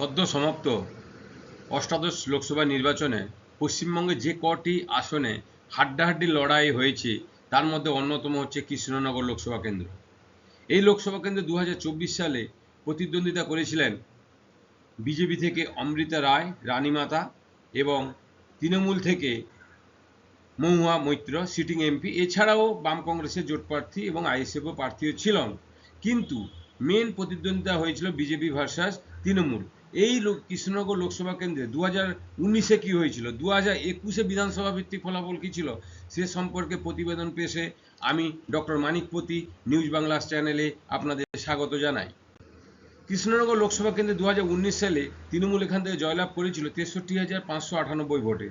সদ্য সমাপ্ত অষ্টাদশ লোকসভা নির্বাচনে পশ্চিমবঙ্গে যে কটি আসনে হাড্ডাহাড্ডি লড়াই হয়েছে, তার মধ্যে অন্যতম হচ্ছে কৃষ্ণনগর লোকসভা কেন্দ্র। এই লোকসভা কেন্দ্রে দু হাজার চব্বিশ সালে প্রতিদ্বন্দ্বিতা করেছিলেন বিজেপি থেকে অমৃতা রায়, রানীমাতা এবং তৃণমূল থেকে মহুয়া মৈত্র, সিটিং এমপি, এছাড়াও বাম কংগ্রেসের জোট প্রার্থী এবং আইএসএফও প্রার্থীও ছিলেন। কিন্তু মেন প্রতিদ্বন্দ্বিতা হয়েছিল বিজেপি ভার্সাস তৃণমূল। এই লোক- কৃষ্ণনগর লোকসভা কেন্দ্রে দু হাজার উনিশে কী হয়েছিল? দু হাজার একুশে বিধানসভা ভিত্তিক ফলাফল কী ছিল? সে সম্পর্কে প্রতিবেদন পেশে আমি ডক্টর মানিকপতি নিউজ বাংলাস চ্যানেলে আপনাদের স্বাগত জানাই। কৃষ্ণনগর লোকসভা কেন্দ্রে দু হাজার উনিশ সালে তৃণমূল এখান থেকে জয়লাভ করেছিল তেষট্টি হাজার পাঁচশো আটানব্বই ভোটে।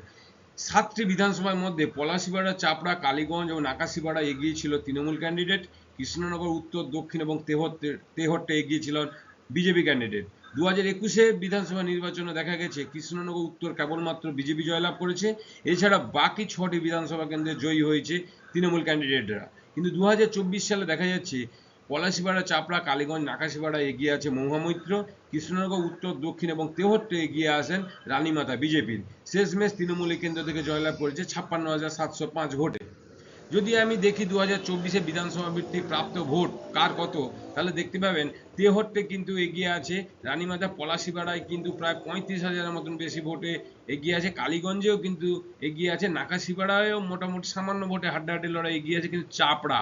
সাতটি বিধানসভার মধ্যে পলাশিপাড়া চাপড়া, কালীগঞ্জ এবং নাকাশিপাড়া এগিয়ে ছিল তৃণমূল ক্যান্ডিডেট। কৃষ্ণনগর, উত্তর, দক্ষিণ এবং তেহট্টে তেহট্টে এগিয়ে ছিলেন বিজেপি ক্যান্ডিডেট। দু হাজার একুশে বিধানসভা নির্বাচনে দেখা গেছে, কৃষ্ণনগর উত্তর কেবলমাত্র বিজেপি জয়লাভ করেছে। এছাড়া বাকি ছটি বিধানসভা কেন্দ্রে জয়ী হয়েছে তৃণমূল ক্যান্ডিডেটরা। কিন্তু দু হাজার চব্বিশ সালে দেখা যাচ্ছে, পলাশিপাড়া, চাপড়া, কালীগঞ্জ, নাকাশিপাড়া এগিয়ে আছে মহামৈত্র কৃষ্ণনগর উত্তর, দক্ষিণ এবং তেহট্টে এগিয়ে আসেন রানীমাতা বিজেপির। শেষমেশ তৃণমূল কেন্দ্র থেকে জয়লাভ করেছে ছাপ্পান্ন হাজার সাতশো পাঁচ ভোটে। যদি আমি দেখি দু হাজার চব্বিশে বিধানসভা ভিত্তিক প্রাপ্ত ভোট, কার কত? তাহলে দেখতে পাবেন তেহট্টে কিন্তু এগিয়ে আছে। রানীমাতা পলাশিপাড়ায় কিন্তু প্রায় পঁয়ত্রিশ হাজারের মতন বেশি ভোটে এগিয়ে আছে। কালীগঞ্জেও কিন্তু এগিয়ে আছে। নাকাশিপাড়ায়ও মোটামুটি সামান্য ভোটে হাড্ডাহাড্ডি লড়াই এগিয়ে আছে। কিন্তু চাপড়া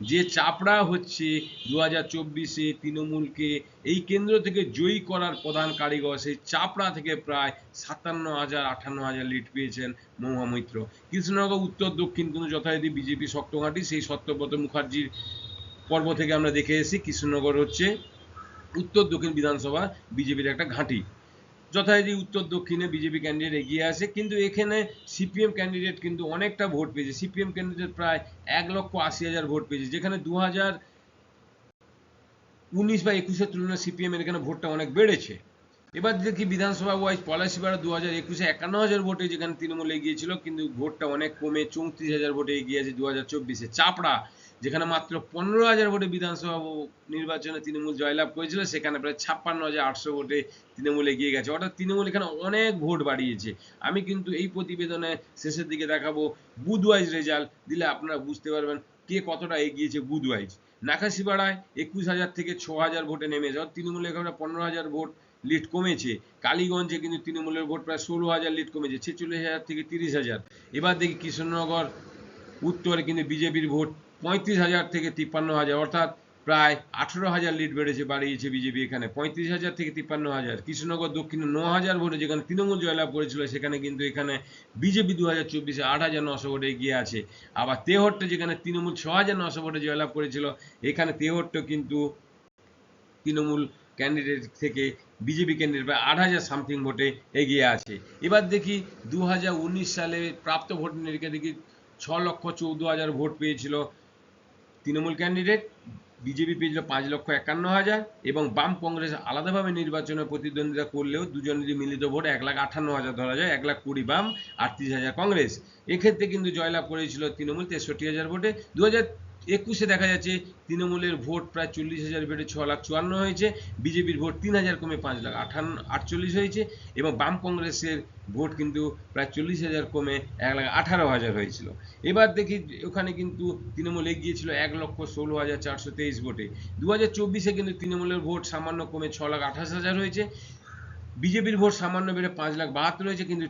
যে চাপড়া হচ্ছে দু হাজার চব্বিশে তৃণমূলকে, এই কেন্দ্র থেকে জয়ী করার প্রধান কারিগর সেই চাপড়া থেকে প্রায় সাতান্ন হাজার আটান্ন হাজার লিড পেয়েছেন মহুয়া মৈত্র। কৃষ্ণনগর, উত্তর, দক্ষিণ কিন্তু যথারীতি বিজেপি শক্তঘাঁটি, সেই সত্যব্রত মুখার্জির পর্ব থেকে আমরা দেখে এসেছি। কৃষ্ণনগর হচ্ছে উত্তর, দক্ষিণ বিধানসভা বিজেপির একটা ঘাঁটি। যথারীতি উত্তর, দক্ষিণে বিজেপি ক্যান্ডিডেট এগিয়ে আসে কিন্তু এখানে সিপিএম ক্যান্ডিডেট কিন্তু অনেকটা ভোট পেয়েছে। সিপিএম ক্যান্ডিডেট প্রায় এক লক্ষ আশি হাজার ভোট পেয়েছে, যেখানে দু হাজার উনিশ বা একুশের তুলনায় সিপিএম এর এখানে ভোটটা অনেক বেড়েছে। এবার দেখি বিধানসভা ওয়াইজ পলাশিপাড়া দু হাজার একুশে একান্ন হাজার ভোটে যেখানে তৃণমূল এগিয়েছিল, কিন্তু ভোটটা অনেক কমে চৌত্রিশ হাজার ভোটে এগিয়ে আছে দু হাজার চব্বিশে। চাপড়া যেখানে মাত্র পনেরো হাজার ভোটে বিধানসভা নির্বাচনে তৃণমূল জয়লাভ করেছিল, সেখানে প্রায় ছাপ্পান্ন হাজার আটশো ভোটে তৃণমূল এগিয়ে গেছে। অর্থাৎ তৃণমূল এখানে অনেক ভোট বাড়িয়েছে। আমি কিন্তু এই প্রতিবেদনে শেষের দিকে দেখাবো বুথ ওয়াইজ রেজাল্ট দিলে আপনারা বুঝতে পারবেন কে কতটা এগিয়েছে বুথ ওয়াইজ নাকাশিপাড়ায় একুশ হাজার থেকে ছ হাজার ভোটে নেমেছে। অর্থাৎ তৃণমূল এখানে পনেরো হাজার ভোট লিড কমেছে। কালীগঞ্জে কিন্তু তৃণমূলের ভোট প্রায় ষোলো হাজার লিড কমেছে। ছেচল্লিশ হাজার থেকে তিরিশ হাজার। এবার দেখি কৃষ্ণনগর, উত্তরে কিন্তু বিজেপির ভোট পঁয়ত্রিশ হাজার থেকে তিপ্পান্ন হাজার, অর্থাৎ প্রায় আঠেরো হাজার লিড বেড়েছে, বাড়িয়েছে বিজেপি এখানে। পঁয়ত্রিশ হাজার থেকে তিপ্পান্ন হাজার, কৃষ্ণনগর, দক্ষিণে ন হাজার ভোটে, যেখানে তৃণমূল জয়লাভ করেছিল, সেখানে কিন্তু এখানে বিজেপি দু হাজার চব্বিশে আট হাজার নশো ভোটে এগিয়ে আছে। আবার তেহট্টে, যেখানে তৃণমূল ছ হাজার নশো ভোটে জয়লাভ করেছিল, এখানে তেহট্ট কিন্তু তৃণমূল ক্যান্ডিডেট থেকে বিজেপি ক্যান্ডিডেট প্রায় আট হাজার সামথিং ভোটে এগিয়ে আছে। এবার দেখি দু হাজার উনিশ সালে প্রাপ্ত ভোট নিরিখে দেখি ছ লক্ষ চৌদ্দ হাজার ভোট পেয়েছিল তৃণমূল ক্যান্ডিডেট বিজেপি পেয়েছিল পাঁচ লক্ষ একান্ন হাজার এবং বাম কংগ্রেস আলাদাভাবে নির্বাচনে প্রতিদ্বন্দ্বিতা করলেও দুজনেরই মিলিত ভোট এক লাখ আঠান্ন হাজার ধরা যায়, এক লাখ কুড়ি বাম, আটত্রিশ হাজার কংগ্রেস। এক্ষেত্রে কিন্তু জয়লাভ করেছিল তৃণমূল তেষট্টি হাজার ভোটে। দু হাজার একুশে দেখা যাচ্ছে তৃণমূলের ভোট প্রায় চল্লিশ হাজার বেড়ে ছ লাখ চুয়ান্ন হয়েছে, বিজেপির ভোট তিন হাজার কমে পাঁচ লাখ আঠান্ন আটচল্লিশ হয়েছে এবং বাম কংগ্রেসের ভোট কিন্তু প্রায় চল্লিশ হাজার কমে এক লাখ আঠারো হাজার হয়েছিল। এবার দেখি ওখানে কিন্তু তৃণমূল এগিয়েছিল এক লক্ষ ষোলো হাজার চারশো তেইশ ভোটে। দু হাজার চব্বিশে কিন্তু তৃণমূলের ভোট সামান্য কমে ছ লাখ আঠাশ হাজার হয়েছে। বিজেপির ভোট সামান্য বেড়ে পাঁচ লাখ বাহাত্তর হয়েছে, কিন্তু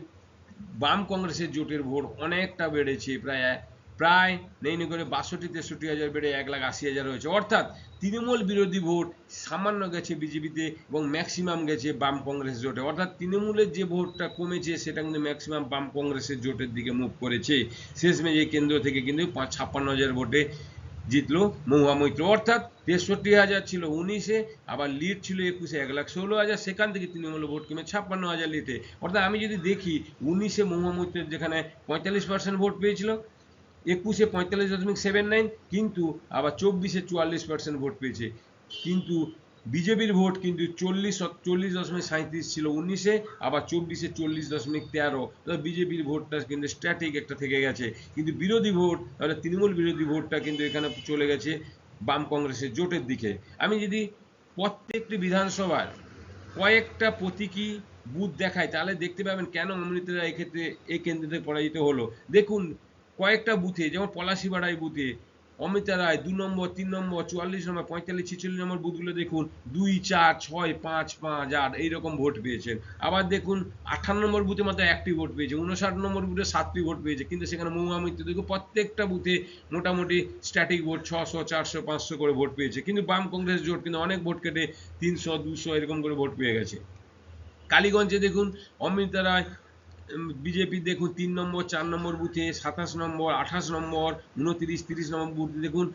বাম কংগ্রেসের জোটের ভোট অনেকটা বেড়েছে, প্রায় প্রায় নেই করে বাষট্টি, তেষট্টি হাজার বেড়ে এক লাখ আশি হাজার হয়েছে। অর্থাৎ তৃণমূল বিরোধী ভোট সামান্য গেছে বিজেপিতে এবং ম্যাক্সিমাম গেছে বাম কংগ্রেস জোটে। অর্থাৎ তৃণমূলের যে ভোটটা কমেছে, সেটা কিন্তু ম্যাক্সিমাম বাম কংগ্রেসের জোটের দিকে মুভ করেছে। শেষমেশ এই কেন্দ্র থেকে কিন্তু পাঁচ, ছাপ্পান্ন হাজার ভোটে জিতলো মহুয়া মৈত্র। অর্থাৎ তেষট্টি হাজার ছিল উনিশে, আবার লিড ছিল একুশে এক লাখ ষোলো হাজার। সেখান থেকে তৃণমূল ভোট কমে ছাপ্পান্ন হাজার লিটে অর্থাৎ আমি যদি দেখি উনিশে মহুয়া মৈত্রের যেখানে পঁয়তাল্লিশ পার্সেন্ট ভোট পেয়েছিল একুশে পঁয়তাল্লিশ দশমিক সেভেন নাইন, কিন্তু আবার চব্বিশে চুয়াল্লিশ পার্সেন্ট ভোট পেয়েছে। কিন্তু বিজেপির ভোট কিন্তু চল্লিশ চল্লিশ দশমিক সাঁত্রিশ ছিল উনিশে, আবার চব্বিশে চল্লিশ দশমিক তেরো। বিজেপির ভোটটা কিন্তু স্ট্র্যাটিক একটা থেকে গেছে। কিন্তু বিরোধী ভোট তাহলে তৃণমূল বিরোধী ভোটটা কিন্তু এখানে চলে গেছে বাম কংগ্রেসের জোটের দিকে। আমি যদি প্রত্যেকটি বিধানসভার কয়েকটা প্রতীকী বুথ দেখায় তাহলে দেখতে পাবেন কেন অমৃতরা এক্ষেত্রে এই কেন্দ্রতে পরাজিত হলো। দেখুন কয়েকটা বুথে, যেমন পলাশিপাড়ায় বুথে, অমিতা রায় দু নম্বর, তিন নম্বর, চুয়াল্লিশ নম্বর, পঁয়তাল্লিশ, ছেচল্লিশ নম্বর বুথগুলো দেখুন, দুই, চার, ছয়, পাঁচ পাঁচ, আট, এইরকম ভোট পেয়েছেন। আবার দেখুন, আঠান্ন নম্বর বুথে মাত্র একটি ভোট পেয়েছে, উনষাট নম্বর বুথে সাতটি ভোট পেয়েছে, কিন্তু সেখানে মহুয়া মিত্র, দেখুন, প্রত্যেকটা বুথে মোটামুটি স্ট্যাটিক ভোট ছশো, চারশো, পাঁচশো করে ভোট পেয়েছে। কিন্তু বাম কংগ্রেস জোট কিন্তু অনেক ভোট কেটে তিনশো, দুশো এরকম করে ভোট পেয়ে গেছে। কালীগঞ্জে দেখুন, অমিতা রায় বিজেপি দেখুন, তিন নম্বর, চার নম্বর বুথে, সাতাশ নম্বর, আঠাশ নম্বর, উনত্রিশ, তিরিশ নম্বর বুথে দেখুন,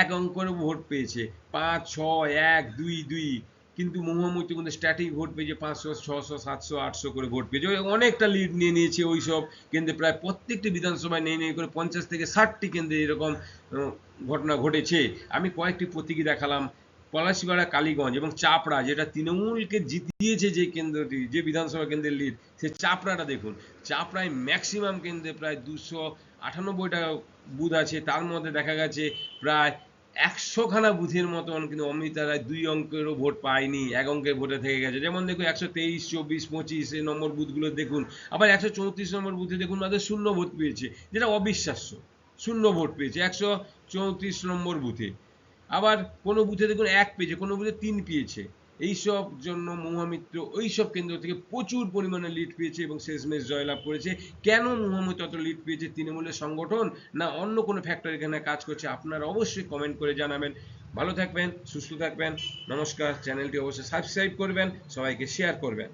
এক অঙ্কের ভোট পেয়েছে। পাঁচ, ছয়, এক, দুই দুই। কিন্তু মহুয়ামৈত্র কিন্তু স্ট্যাটিক ভোট পেয়েছে পাঁচশো, ছশো, সাতশো, আটশো করে ভোট পেয়েছে। অনেকটা লিড নিয়ে নিয়েছে ওই সব কেন্দ্রে, প্রায় প্রত্যেকটি বিধানসভায় নিয়ে নিয়ে করে পঞ্চাশ থেকে ষাটটি কেন্দ্রে এরকম ঘটনা ঘটেছে। আমি কয়েকটি প্রতীকী দেখালাম। পলাশিপাড়া, কালীগঞ্জ এবং চাপড়া যেটা তৃণমূলকে জিতিয়েছে যে কেন্দ্রটি, যে বিধানসভা কেন্দ্রের লিড সে চাপড়াটা দেখুন। চাপড়ায় ম্যাক্সিমাম কেন্দ্রে প্রায় দুশো আটানব্বইটা বুথ আছে। তার মধ্যে দেখা গেছে প্রায় একশোখানা বুথের মতন কিন্তু অমৃতা রায় দুই অঙ্কেরও ভোট পায়নি, এক অঙ্কের ভোটে থেকে গেছে। যেমন দেখুন, একশো তেইশ, চব্বিশ, পঁচিশ এই নম্বর বুথগুলো দেখুন। আবার একশো চৌত্রিশ নম্বর বুথে দেখুন তাদের শূন্য ভোট পেয়েছে, যেটা অবিশ্বাস্য। শূন্য ভোট পেয়েছে, একশো চৌত্রিশ নম্বর বুথে। আবার কোনো বুথে দেখুন এক পেয়েছে, কোনো বুথে তিন পেয়েছে। এইসব জন্য মহামিত্র ওইসব কেন্দ্র থেকে প্রচুর পরিমাণে লিড পেয়েছে এবং শেষমেশ জয়লাভ করেছে। কেন মহামিত্র অত লিড পেয়েছে? তৃণমূলের সংগঠন না অন্য কোনো ফ্যাক্টর এখানে কাজ করছে? আপনারা অবশ্যই কমেন্ট করে জানাবেন। ভালো থাকবেন, সুস্থ থাকবেন। নমস্কার চ্যানেলটি অবশ্যই সাবস্ক্রাইব করবেন, সবাইকে শেয়ার করবেন।